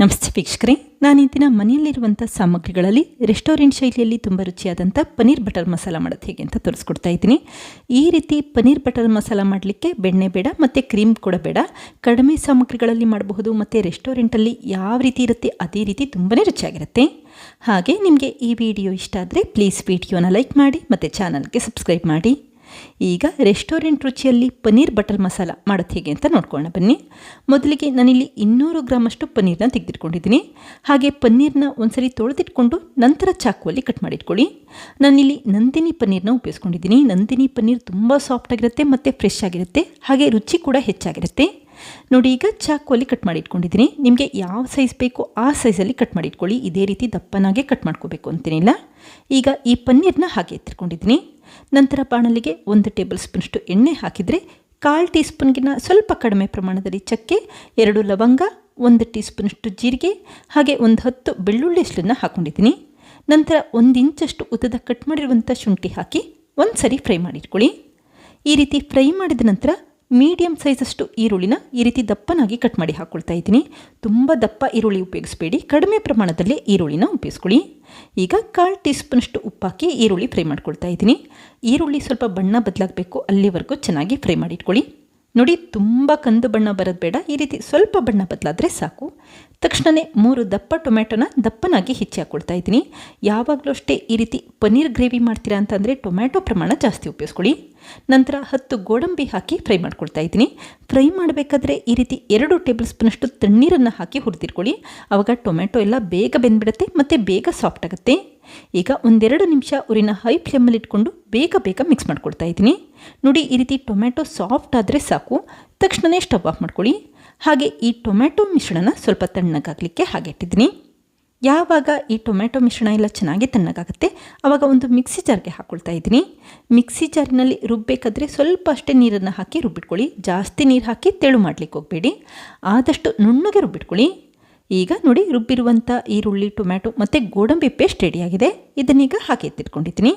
ನಮಸ್ತೆ ವೀಕ್ಷಕರೇ ನಾನಿಂದಿನ ಮನೆಯಲ್ಲಿರುವಂಥ ಸಾಮಗ್ರಿಗಳಲ್ಲಿ ರೆಸ್ಟೋರೆಂಟ್ ಶೈಲಿಯಲ್ಲಿ ತುಂಬ ರುಚಿಯಾದಂಥ ಪನೀರ್ ಬಟರ್ ಮಸಾಲ ಮಾಡೋದು ಹೇಗೆ ಅಂತ ತೋರಿಸ್ಕೊಡ್ತಾ ಇದ್ದೀನಿ. ಈ ರೀತಿ ಪನೀರ್ ಬಟರ್ ಮಸಾಲ ಮಾಡಲಿಕ್ಕೆ ಬೆಣ್ಣೆ ಬೇಡ, ಮತ್ತು ಕ್ರೀಮ್ ಕೂಡ ಬೇಡ. ಕಡಿಮೆ ಸಾಮಗ್ರಿಗಳಲ್ಲಿ ಮಾಡಬಹುದು, ಮತ್ತು ರೆಸ್ಟೋರೆಂಟಲ್ಲಿ ಯಾವ ರೀತಿ ಇರುತ್ತೆ ಅದೇ ರೀತಿ ತುಂಬಾ ರುಚಿಯಾಗಿರುತ್ತೆ. ಹಾಗೆ ನಿಮಗೆ ಈ ವಿಡಿಯೋ ಇಷ್ಟ ಆದರೆ ಪ್ಲೀಸ್ ವಿಡಿಯೋನ ಲೈಕ್ ಮಾಡಿ, ಮತ್ತು ಚಾನಲ್ಗೆ ಸಬ್ಸ್ಕ್ರೈಬ್ ಮಾಡಿ. ಈಗ ರೆಸ್ಟೋರೆಂಟ್ ರುಚಿಯಲ್ಲಿ ಪನ್ನೀರ್ ಬಟರ್ ಮಸಾಲ ಮಾಡೋದು ಹೇಗೆ ಅಂತ ನೋಡ್ಕೊಳ್ಳೋಣ ಬನ್ನಿ. ಮೊದಲಿಗೆ ನಾನಿಲ್ಲಿ ಇನ್ನೂರು ಗ್ರಾಮಷ್ಟು ಪನ್ನೀರ್ನ ತೆಗೆದಿಟ್ಕೊಂಡಿದ್ದೀನಿ. ಹಾಗೆ ಪನ್ನೀರ್ನ ಒಂದ್ಸರಿ ತೊಳೆದಿಟ್ಕೊಂಡು ನಂತರ ಚಾಕುವಲ್ಲಿ ಕಟ್ ಮಾಡಿಟ್ಕೊಳ್ಳಿ. ನಾನಿಲ್ಲಿ ನಂದಿನಿ ಪನ್ನೀರ್ನ ಉಪಯೋಗಿಸ್ಕೊಂಡಿದ್ದೀನಿ. ನಂದಿನಿ ಪನ್ನೀರ್ ತುಂಬ ಸಾಫ್ಟಾಗಿರುತ್ತೆ ಮತ್ತು ಫ್ರೆಶ್ ಆಗಿರುತ್ತೆ. ಹಾಗೆ ರುಚಿ ಕೂಡ ಹೆಚ್ಚಾಗಿರುತ್ತೆ. ನೋಡಿ, ಈಗ ಚಾಕುವಲ್ಲಿ ಕಟ್ ಮಾಡಿ ಇಟ್ಕೊಂಡಿದ್ದೀನಿ. ನಿಮಗೆ ಯಾವ ಸೈಜ್ ಬೇಕು ಆ ಸೈಜಲ್ಲಿ ಕಟ್ ಮಾಡಿ ಇಟ್ಕೊಳ್ಳಿ. ಇದೇ ರೀತಿ ದಪ್ಪನಾಗೆ ಕಟ್ ಮಾಡ್ಕೋಬೇಕು ಅಂತೇನಿಲ್ಲ? ಈಗ ಈ ಪನ್ನೀರ್ನ ಹಾಗೆ ಎತ್ತಿಟ್ಕೊಂಡಿದ್ದೀನಿ. ನಂತರ ಬಾಣಲಿಗೆ ಒಂದು ಟೇಬಲ್ ಸ್ಪೂನಷ್ಟು ಎಣ್ಣೆ ಹಾಕಿದರೆ ಕಾಲು ಟೀ ಸ್ಪೂನ್ಗಿನ ಸ್ವಲ್ಪ ಕಡಿಮೆ ಪ್ರಮಾಣದಲ್ಲಿ ಚಕ್ಕೆ, ಎರಡು ಲವಂಗ, ಒಂದು ಟೀ ಸ್ಪೂನಷ್ಟು ಜೀರಿಗೆ, ಹಾಗೆ ಒಂದು ಹತ್ತು ಬೆಳ್ಳುಳ್ಳಿ ಅಷ್ಟನ್ನು ಹಾಕ್ಕೊಂಡಿದ್ದೀನಿ ನಂತರ ಒಂದು ಇಂಚಷ್ಟು ಉದ್ದದ ಕಟ್ ಮಾಡಿರುವಂಥ ಶುಂಠಿ ಹಾಕಿ ಒಂದು ಸರಿ ಫ್ರೈ ಮಾಡಿಟ್ಕೊಳ್ಳಿ ಈ ರೀತಿ ಫ್ರೈ ಮಾಡಿದ ನಂತರ ಮೀಡಿಯಮ್ ಸೈಜಷ್ಟು ಈರುಳ್ಳಿನ ಈ ರೀತಿ ದಪ್ಪನಾಗಿ ಕಟ್ ಮಾಡಿ ಹಾಕ್ಕೊಳ್ತಾ ಇದ್ದೀನಿ. ತುಂಬ ದಪ್ಪ ಈರುಳ್ಳಿ ಉಪಯೋಗಿಸಬೇಡಿ. ಕಡಿಮೆ ಪ್ರಮಾಣದಲ್ಲಿ ಈರುಳ್ಳಿನ ಉಪಯೋಗಿಸ್ಕೊಳ್ಳಿ. ಈಗ ಕಾಲು ಟೀ ಸ್ಪೂನಷ್ಟು ಉಪ್ಪಾಕಿ ಈರುಳ್ಳಿ ಫ್ರೈ ಮಾಡ್ಕೊಳ್ತಾ ಇದ್ದೀನಿ. ಈರುಳ್ಳಿ ಸ್ವಲ್ಪ ಬಣ್ಣ ಬದಲಾಗಬೇಕು, ಅಲ್ಲಿವರೆಗೂ ಚೆನ್ನಾಗಿ ಫ್ರೈ ಮಾಡಿಟ್ಕೊಳ್ಳಿ. ನೋಡಿ, ತುಂಬ ಕಂದು ಬಣ್ಣ ಬರೋದು ಬೇಡ. ಈ ರೀತಿ ಸ್ವಲ್ಪ ಬಣ್ಣ ಬದಲಾದರೆ ಸಾಕು. ತಕ್ಷಣವೇ ಮೂರು ದಪ್ಪ ಟೊಮೆಟೊನ ದಪ್ಪನಾಗಿ ಹೆಚ್ಚಿ ಹಾಕ್ಕೊಳ್ತಾ ಇದ್ದೀನಿ. ಯಾವಾಗಲೂ ಅಷ್ಟೇ ಈ ರೀತಿ ಪನ್ನೀರ್ ಗ್ರೇವಿ ಮಾಡ್ತೀರಾ ಅಂತಂದರೆ ಟೊಮ್ಯಾಟೊ ಪ್ರಮಾಣ ಜಾಸ್ತಿ ಉಪಯೋಗಿಸ್ಕೊಳ್ಳಿ. ನಂತರ ಹತ್ತು ಗೋಡಂಬಿ ಹಾಕಿ ಫ್ರೈ ಮಾಡ್ಕೊಳ್ತಾ ಇದ್ದೀನಿ. ಫ್ರೈ ಮಾಡಬೇಕಾದ್ರೆ ಈ ರೀತಿ ಎರಡು ಟೇಬಲ್ ಸ್ಪೂನಷ್ಟು ತಣ್ಣೀರನ್ನು ಹಾಕಿ ಹುರಿದಿಟ್ಕೊಳ್ಳಿ. ಆವಾಗ ಟೊಮ್ಯಾಟೊ ಎಲ್ಲ ಬೇಗ ಬೆಂದ್ಬಿಡುತ್ತೆ, ಮತ್ತು ಬೇಗ ಸಾಫ್ಟ್ ಆಗುತ್ತೆ. ಈಗ ಒಂದೆರಡು ನಿಮಿಷ ಉರಿನ ಹೈ ಫ್ಲೇಮಲ್ಲಿ ಇಟ್ಕೊಂಡು ಬೇಗ ಬೇಗ ಮಿಕ್ಸ್ ಮಾಡ್ಕೊಳ್ತಾ ಇದ್ದೀನಿ. ನೋಡಿ, ಈ ರೀತಿ ಟೊಮ್ಯಾಟೊ ಸಾಫ್ಟ್ ಆದರೆ ಸಾಕು. ತಕ್ಷಣವೇ ಸ್ಟವ್ ಆಫ್ ಮಾಡ್ಕೊಳ್ಳಿ. ಹಾಗೆ ಈ ಟೊಮ್ಯಾಟೊ ಮಿಶ್ರಣನ ಸ್ವಲ್ಪ ತಣ್ಣಗಾಗಲಿಕ್ಕೆ ಹಾಗೆ ಇಟ್ಟಿದ್ದೀನಿ. ಯಾವಾಗ ಈ ಟೊಮ್ಯಾಟೊ ಮಿಶ್ರಣ ಎಲ್ಲ ಚೆನ್ನಾಗಿ ತಣ್ಣಗಾಗುತ್ತೆ ಆವಾಗ ಒಂದು ಮಿಕ್ಸಿ ಜಾರ್ಗೆ ಹಾಕ್ಕೊಳ್ತಾ ಇದ್ದೀನಿ. ಮಿಕ್ಸಿ ಜಾರಿನಲ್ಲಿ ರುಬ್ಬಬೇಕಾದ್ರೆ ಸ್ವಲ್ಪ ಅಷ್ಟೇ ನೀರನ್ನು ಹಾಕಿ ರುಬ್ಬಿಟ್ಕೊಳ್ಳಿ. ಜಾಸ್ತಿ ನೀರು ಹಾಕಿ ತೆಳು ಮಾಡಲಿಕ್ಕೆ ಹೋಗಬೇಡಿ. ಆದಷ್ಟು ನುಣ್ಣಗೆ ರುಬ್ಬಿಟ್ಕೊಳ್ಳಿ. ಈಗ ನೋಡಿ ರುಬ್ಬಿರುವಂಥ ಈರುಳ್ಳಿ, ಟೊಮ್ಯಾಟೊ ಮತ್ತು ಗೋಡಂಬಿ ಪೇಸ್ಟ್ ರೆಡಿಯಾಗಿದೆ ಇದನ್ನೀಗ ಹಾಕಿ ಎತ್ತಿಟ್ಕೊಂಡಿದ್ದೀನಿ.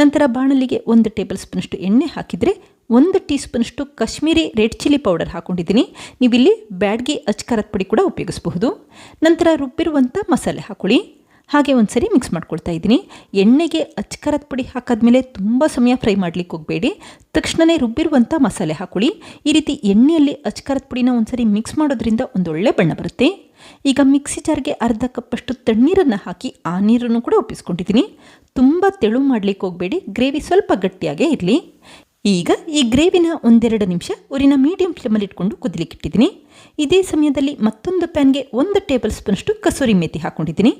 ನಂತರ ಬಾಣಲಿಗೆ ಒಂದು ಟೇಬಲ್ ಸ್ಪೂನಷ್ಟು ಎಣ್ಣೆ ಹಾಕಿದರೆ ಒಂದು ಟೀ ಸ್ಪೂನಷ್ಟು ಕಾಶ್ಮೀರಿ ರೆಡ್ ಚಿಲ್ಲಿ ಪೌಡರ್ ಹಾಕ್ಕೊಂಡಿದ್ದೀನಿ ನೀವಿಲ್ಲಿ ಬ್ಯಾಡ್ಗೆ ಅಚ್ಕಾರದ ಪುಡಿ ಕೂಡ ಉಪಯೋಗಿಸಬಹುದು. ನಂತರ ರುಬ್ಬಿರುವಂಥ ಮಸಾಲೆ ಹಾಕೊಳ್ಳಿ. ಹಾಗೆ ಒಂದು ಸರಿ ಮಿಕ್ಸ್ ಮಾಡ್ಕೊಳ್ತಾ ಇದ್ದೀನಿ. ಎಣ್ಣೆಗೆ ಅಚ್ಚಕರದ ಪುಡಿ ಹಾಕಾದ್ಮೇಲೆ ತುಂಬ ಸಮಯ ಫ್ರೈ ಮಾಡಲಿಕ್ಕೆ ಹೋಗಬೇಡಿ. ತಕ್ಷಣವೇ ರುಬ್ಬಿರುವಂಥ ಮಸಾಲೆ ಹಾಕೊಳ್ಳಿ. ಈ ರೀತಿ ಎಣ್ಣೆಯಲ್ಲಿ ಅಚ್ಚಕರದ ಪುಡಿನ ಒಂದು ಸರಿ ಮಿಕ್ಸ್ ಮಾಡೋದ್ರಿಂದ ಒಂದೊಳ್ಳೆ ಬಣ್ಣ ಬರುತ್ತೆ. ಈಗ ಮಿಕ್ಸಿ ಜಾರ್ಗೆ ಅರ್ಧ ಕಪ್ಪಷ್ಟು ತಣ್ಣೀರನ್ನು ಹಾಕಿ ಆ ನೀರನ್ನು ಕೂಡ ಒಪ್ಪಿಸ್ಕೊಂಡಿದ್ದೀನಿ. ತುಂಬ ತೆಳು ಮಾಡಲಿಕ್ಕೆ ಹೋಗಬೇಡಿ. ಗ್ರೇವಿ ಸ್ವಲ್ಪ ಗಟ್ಟಿಯಾಗೇ ಇರಲಿ. ಈಗ ಈ ಗ್ರೇವಿನ ಒಂದೆರಡು ನಿಮಿಷ ಊರಿನ ಮೀಡಿಯಂ ಫ್ಲೇಮಲ್ಲಿ ಇಟ್ಕೊಂಡು ಇಟ್ಟಿದ್ದೀನಿ. ಇದೇ ಸಮಯದಲ್ಲಿ ಮತ್ತೊಂದು ಪ್ಯಾನ್ಗೆ ಒಂದು ಟೇಬಲ್ ಸ್ಪೂನಷ್ಟು ಕಸೂರಿ ಮೇಥಿ ಹಾಕ್ಕೊಂಡಿದ್ದೀನಿ.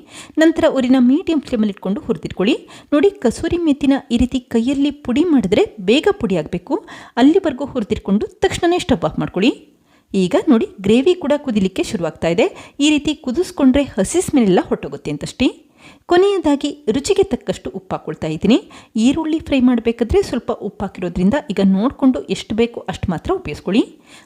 ನಂತರ ಊರಿನ ಮೀಡಿಯಂ ಫ್ಲೇಮಲ್ಲಿ ಇಟ್ಕೊಂಡು ಹುರಿದಿಟ್ಕೊಳ್ಳಿ. ನೋಡಿ, ಕಸೂರಿ ಮೆತ್ತಿನ ಈ ರೀತಿ ಕೈಯಲ್ಲಿ ಪುಡಿ ಮಾಡಿದ್ರೆ ಬೇಗ ಪುಡಿ ಆಗಬೇಕು. ಅಲ್ಲಿವರೆಗೂ ಹುರಿದಿಟ್ಕೊಂಡು ತಕ್ಷಣವೇ ಸ್ಟವ್ ಆಫ್ ಮಾಡ್ಕೊಳ್ಳಿ. ಈಗ ನೋಡಿ, ಗ್ರೇವಿ ಕೂಡ ಕುದಿಲಿಕ್ಕೆ ಶುರುವಾಗ್ತಾ ಇದೆ. ಈ ರೀತಿ ಕುದಿಸ್ಕೊಂಡ್ರೆ ಹಸಿ ಸ್ಮೆಲ್ಲೆಲ್ಲ ಹೊಟ್ಟೋಗುತ್ತೆ ಅಂತಷ್ಟೇ. ಕೊನೆಯದಾಗಿ ರುಚಿಗೆ ತಕ್ಕಷ್ಟು ಉಪ್ಪು ಹಾಕೊಳ್ತಾ ಇದ್ದೀನಿ. ಈರುಳ್ಳಿ ಫ್ರೈ ಮಾಡಬೇಕಾದ್ರೆ ಸ್ವಲ್ಪ ಉಪ್ಪು ಹಾಕಿರೋದ್ರಿಂದ ಈಗ ನೋಡಿಕೊಂಡು ಎಷ್ಟು ಬೇಕು ಅಷ್ಟು ಮಾತ್ರ ಉಪಯೋಗಿಸ್ಕೊಳ್ಳಿ.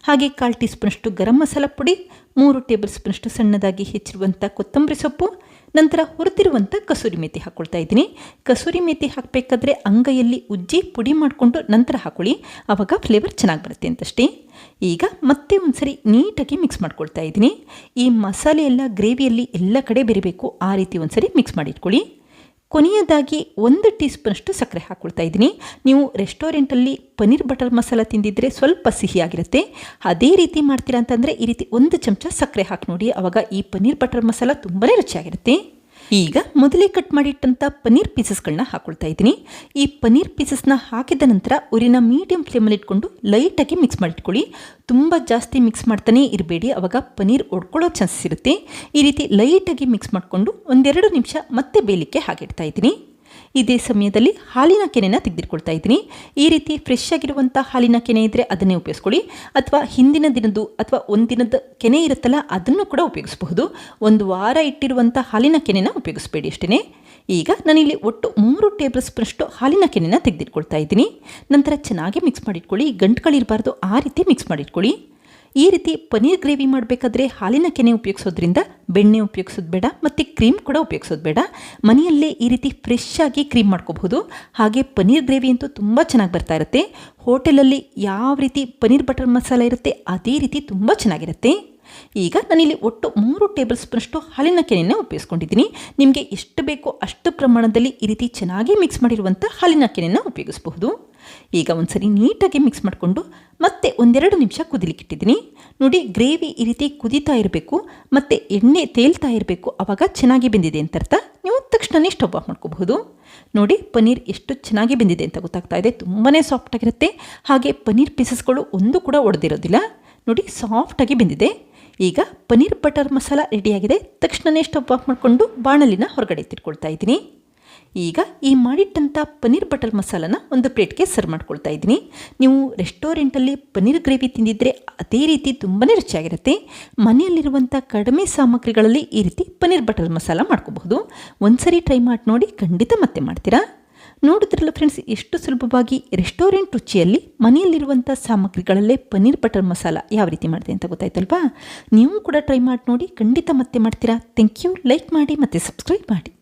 ಹಾಗೆ ಕಾಲು ಟೀ ಸ್ಪೂನಷ್ಟು ಗರಂ ಮಸಾಲ ಪುಡಿ, ಮೂರು ಟೇಬಲ್ ಸ್ಪೂನಷ್ಟು ಸಣ್ಣದಾಗಿ ಹೆಚ್ಚಿರುವಂಥ ಕೊತ್ತಂಬರಿ ಸೊಪ್ಪು ನಂತರ ಹುರಿದಿರುವಂಥ ಕಸೂರಿ ಮೇಥಿ ಹಾಕ್ಕೊಳ್ತಾ ಇದ್ದೀನಿ. ಕಸೂರಿ ಮೇಥಿ ಹಾಕಬೇಕಾದ್ರೆ ಅಂಗೈಯಲ್ಲಿ ಉಜ್ಜಿ ಪುಡಿ ಮಾಡಿಕೊಂಡು ನಂತರ ಹಾಕೊಳ್ಳಿ. ಆವಾಗ ಫ್ಲೇವರ್ ಚೆನ್ನಾಗಿ ಬರುತ್ತೆ ಅಂತಷ್ಟೇ. ಈಗ ಮತ್ತೆ ಒಂದ್ಸರಿ ನೀಟಾಗಿ ಮಿಕ್ಸ್ ಮಾಡ್ಕೊಳ್ತಾ ಇದ್ದೀನಿ. ಈ ಮಸಾಲೆ ಎಲ್ಲ ಗ್ರೇವಿಯಲ್ಲಿ ಎಲ್ಲ ಕಡೆ ಬೆರಿಬೇಕು, ಆ ರೀತಿ ಒಂದ್ಸರಿ ಮಿಕ್ಸ್ ಮಾಡಿಟ್ಕೊಳ್ಳಿ. ಕೊನೆಯದಾಗಿ ಒಂದು ಟೀ ಸ್ಪೂನಷ್ಟು ಸಕ್ಕರೆ ಹಾಕ್ಕೊಳ್ತಾ ಇದ್ದೀನಿ. ನೀವು ರೆಸ್ಟೋರೆಂಟಲ್ಲಿ ಪನ್ನೀರ್ ಬಟರ್ ಮಸಾಲ ತಿಂದಿದ್ರೆ ಸ್ವಲ್ಪ ಸಿಹಿಯಾಗಿರುತ್ತೆ. ಅದೇ ರೀತಿ ಮಾಡ್ತೀರಾ ಅಂತಂದರೆ ಈ ರೀತಿ ಒಂದು ಚಮಚ ಸಕ್ಕರೆ ಹಾಕಿ ನೋಡಿ. ಆವಾಗ ಈ ಪನ್ನೀರ್ ಬಟರ್ ಮಸಾಲ ತುಂಬಾ ರುಚಿಯಾಗಿರುತ್ತೆ. ಈಗ ಮೊದಲೇ ಕಟ್ ಮಾಡಿಟ್ಟಂಥ ಪನ್ನೀರ್ ಪೀಸಸ್ಗಳನ್ನ ಹಾಕೊಳ್ತಾ ಇದ್ದೀನಿ. ಈ ಪನ್ನೀರ್ ಪೀಸಸ್ನ ಹಾಕಿದ ನಂತರ ಉರಿನ ಮೀಡಿಯಂ ಫ್ಲೇಮಲ್ಲಿ ಇಟ್ಕೊಂಡು ಲೈಟಾಗಿ ಮಿಕ್ಸ್ ಮಾಡಿಟ್ಕೊಳ್ಳಿ. ತುಂಬ ಜಾಸ್ತಿ ಮಿಕ್ಸ್ ಮಾಡ್ತಾನೆ ಇರಬೇಡಿ, ಅವಾಗ ಪನ್ನೀರ್ ಒಡ್ಕೊಳ್ಳೋ ಚಾನ್ಸಸ್ ಇರುತ್ತೆ. ಈ ರೀತಿ ಲೈಟಾಗಿ ಮಿಕ್ಸ್ ಮಾಡಿಕೊಂಡು ಒಂದೆರಡು ನಿಮಿಷ ಮತ್ತೆ ಬೇಯಲಿಕ್ಕೆ ಹಾಕಿಡ್ತಾ ಇದ್ದೀನಿ. ಇದೇ ಸಮಯದಲ್ಲಿ ಹಾಲಿನ ಕೆನೆನ ತೆಗೆದಿಟ್ಕೊಳ್ತಾ ಇದ್ದೀನಿ. ಈ ರೀತಿ ಫ್ರೆಶ್ ಆಗಿರುವಂಥ ಹಾಲಿನ ಕೆನೆ ಇದ್ದರೆ ಅದನ್ನೇ ಉಪಯೋಗಿಸ್ಕೊಳ್ಳಿ. ಅಥವಾ ಹಿಂದಿನ ದಿನದ್ದು ಅಥವಾ ಒಂದಿನದ ಕೆನೆ ಇರುತ್ತಲ್ಲ, ಅದನ್ನು ಕೂಡ ಉಪಯೋಗಿಸಬಹುದು. ಒಂದು ವಾರ ಇಟ್ಟಿರುವಂಥ ಹಾಲಿನ ಕೆನೆನ ಉಪಯೋಗಿಸ್ಬೇಡಿ ಅಷ್ಟೇ ಈಗ ನಾನಿಲ್ಲಿ ಒಟ್ಟು ಮೂರು ಟೇಬಲ್ ಸ್ಪೂನಷ್ಟು ಹಾಲಿನ ಕೆನೆನ ತೆಗೆದಿಟ್ಕೊಳ್ತಾ ಇದ್ದೀನಿ. ನಂತರ ಚೆನ್ನಾಗಿ ಮಿಕ್ಸ್ ಮಾಡಿಟ್ಕೊಳ್ಳಿ. ಗಂಟುಗಳಿರಬಾರ್ದು, ಆ ರೀತಿ ಮಿಕ್ಸ್ ಮಾಡಿಟ್ಕೊಳ್ಳಿ. ಈ ರೀತಿ ಪನೀರ್ ಗ್ರೇವಿ ಮಾಡಬೇಕಾದ್ರೆ ಹಾಲಿನ ಕೆನೆ ಉಪಯೋಗಿಸೋದ್ರಿಂದ ಬೆಣ್ಣೆ ಉಪಯೋಗಿಸೋದು ಬೇಡ, ಮತ್ತು ಕ್ರೀಮ್ ಕೂಡ ಉಪಯೋಗಿಸೋದು ಬೇಡ. ಮನೆಯಲ್ಲೇ ಈ ರೀತಿ ಫ್ರೆಶ್ ಆಗಿ ಕ್ರೀಮ್ ಮಾಡ್ಕೋಬಹುದು. ಹಾಗೆ ಪನೀರ್ ಗ್ರೇವಿ ಅಂತೂ ತುಂಬ ಚೆನ್ನಾಗಿ ಬರ್ತಾ ಇರುತ್ತೆ. ಹೋಟೆಲಲ್ಲಿ ಯಾವ ರೀತಿ ಪನೀರ್ ಬಟರ್ ಮಸಾಲ ಇರುತ್ತೆ, ಅದೇ ರೀತಿ ತುಂಬ ಚೆನ್ನಾಗಿರುತ್ತೆ. ಈಗ ನಾನಿಲ್ಲಿ ಒಟ್ಟು ಮೂರು ಟೇಬಲ್ ಸ್ಪೂನಷ್ಟು ಹಾಲಿನ ಕೆನೆಯನ್ನು ಉಪಯೋಗಿಸ್ಕೊಂಡಿದ್ದೀನಿ. ನಿಮಗೆ ಎಷ್ಟು ಬೇಕೋ ಅಷ್ಟು ಪ್ರಮಾಣದಲ್ಲಿ ಈ ರೀತಿ ಚೆನ್ನಾಗಿ ಮಿಕ್ಸ್ ಮಾಡಿರುವಂಥ ಹಾಲಿನ ಕೆನೆಯನ್ನು ಉಪಯೋಗಿಸಬಹುದು. ಈಗ ಒಂದ್ಸರಿ ನೀಟಾಗಿ ಮಿಕ್ಸ್ ಮಾಡಿಕೊಂಡು ಮತ್ತೆ ಒಂದೆರಡು ನಿಮಿಷ ಕುದಿಲಿಕ್ಕಿಟ್ಟಿದ್ದೀನಿ ನೋಡಿ ಗ್ರೇವಿ ಈ ರೀತಿ ಕುದೀತಾ ಇರಬೇಕು, ಮತ್ತು ಎಣ್ಣೆ ತೇಲ್ತಾ ಇರಬೇಕು ಆವಾಗ ಚೆನ್ನಾಗಿ ಬೆಂದಿದೆ ಅಂತ ಅರ್ಥ. ನೀವು ತಕ್ಷಣವೇ ಸ್ಟವ್ ಆಫ್ ಮಾಡ್ಕೋಬಹುದು. ನೋಡಿ, ಪನ್ನೀರ್ ಎಷ್ಟು ಚೆನ್ನಾಗಿ ಬೆಂದಿದೆ ಅಂತ ಗೊತ್ತಾಗ್ತಾ ಇದೆ. ತುಂಬಾ ಸಾಫ್ಟಾಗಿರುತ್ತೆ ಹಾಗೆ ಪನ್ನೀರ್ ಪೀಸಸ್ಗಳು ಒಂದು ಕೂಡ ಒಡೆದಿರೋದಿಲ್ಲ. ನೋಡಿ ಸಾಫ್ಟಾಗಿ ಬೆಂದಿದೆ. ಈಗ ಪನ್ನೀರ್ ಬಟರ್ ಮಸಾಲ ರೆಡಿಯಾಗಿದೆ ತಕ್ಷಣವೇ ಸ್ಟವ್ ಆಫ್ ಮಾಡಿಕೊಂಡು ಬಾಣಲಿನ ಹೊರಗಡೆ ತಿರ್ಕೊಳ್ತಾ ಇದ್ದೀನಿ. ಈಗ ಈ ಮಾಡಿಟ್ಟಂಥ ಪನ್ನೀರ್ ಬಟರ್ ಮಸಾಲನ ಒಂದು ಪ್ಲೇಟ್ಗೆ ಸರ್ವ್ ಮಾಡ್ಕೊಳ್ತಾ ಇದ್ದೀನಿ. ನೀವು ರೆಸ್ಟೋರೆಂಟಲ್ಲಿ ಪನ್ನೀರ್ ಗ್ರೇವಿ ತಿಂದಿದ್ದರೆ ಅದೇ ರೀತಿ ತುಂಬಾ ರುಚಿಯಾಗಿರುತ್ತೆ. ಮನೆಯಲ್ಲಿರುವಂಥ ಕಡಿಮೆ ಸಾಮಗ್ರಿಗಳಲ್ಲಿ ಈ ರೀತಿ ಪನ್ನೀರ್ ಬಟರ್ ಮಸಾಲ ಮಾಡ್ಕೋಬಹುದು. ಒಂದ್ಸರಿ ಟ್ರೈ ಮಾಡಿ ನೋಡಿ ಖಂಡಿತ ಮತ್ತೆ ಮಾಡ್ತೀರಾ? ನೋಡಿದ್ರಲ್ಲ ಫ್ರೆಂಡ್ಸ್ ಎಷ್ಟು ಸುಲಭವಾಗಿ ರೆಸ್ಟೋರೆಂಟ್ ರುಚಿಯಲ್ಲಿ ಮನೆಯಲ್ಲಿರುವಂಥ ಸಾಮಗ್ರಿಗಳಲ್ಲೇ ಪನ್ನೀರ್ ಬಟರ್ ಮಸಾಲ ಯಾವ ರೀತಿ ಮಾಡಿದೆ ಅಂತ ಗೊತ್ತಾಯ್ತಲ್ವಾ? ನೀವು ಕೂಡ ಟ್ರೈ ಮಾಡಿ ನೋಡಿ ಖಂಡಿತ ಮತ್ತೆ ಮಾಡ್ತೀರಾ? ಥ್ಯಾಂಕ್ ಯು ಲೈಕ್ ಮಾಡಿ ಮತ್ತು ಸಬ್ಸ್ಕ್ರೈಬ್ ಮಾಡಿ.